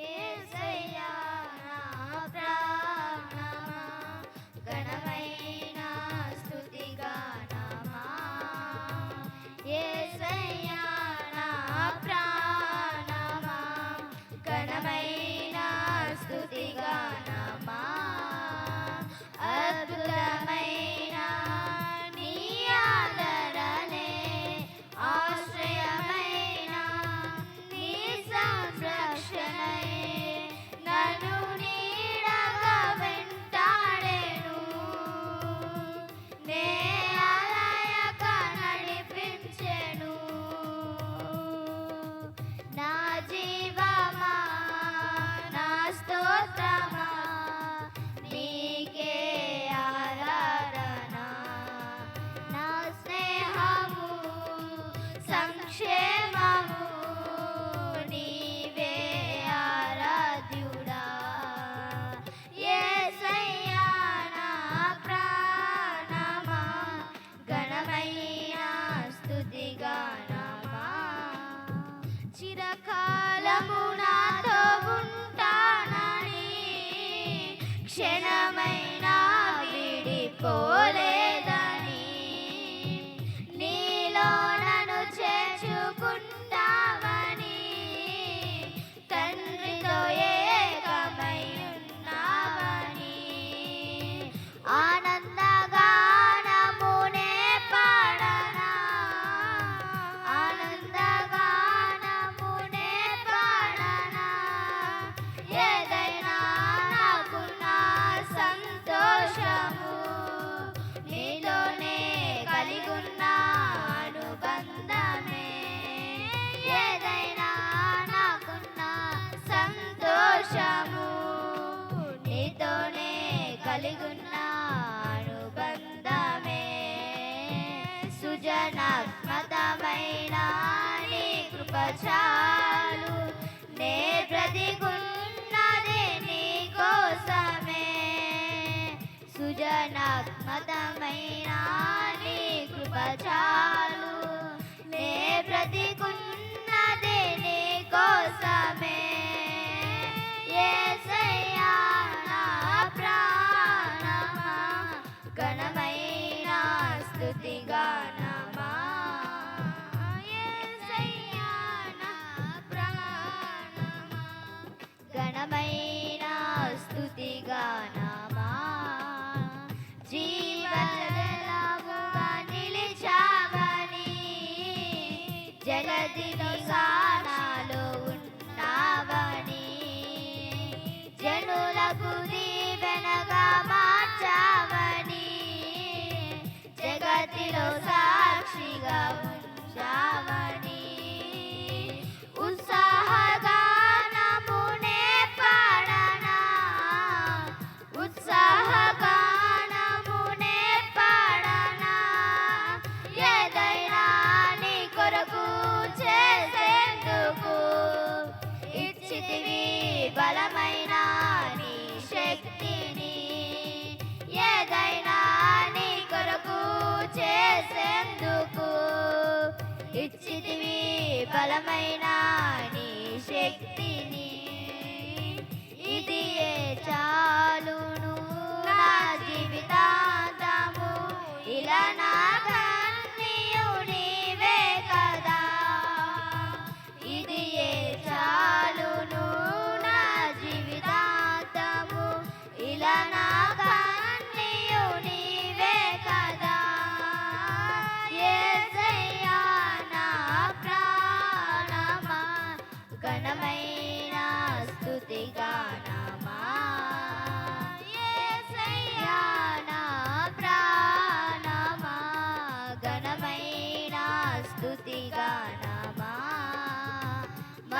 Yeah. চিরাকা కలిగున్న అనుబంధమే సుజనాత్మకమైన నీ కృపచాలు. నే బ్రతికున్నదే నీ కోసమే. సుజనాత్మకమైన నీ కృపచాలు. నే బ్రతికున్న బలమైన శక్తిని ఏదైనా నీ కొరకు చేసేందుకు ఇచ్చితివి బలమైన శక్తిని.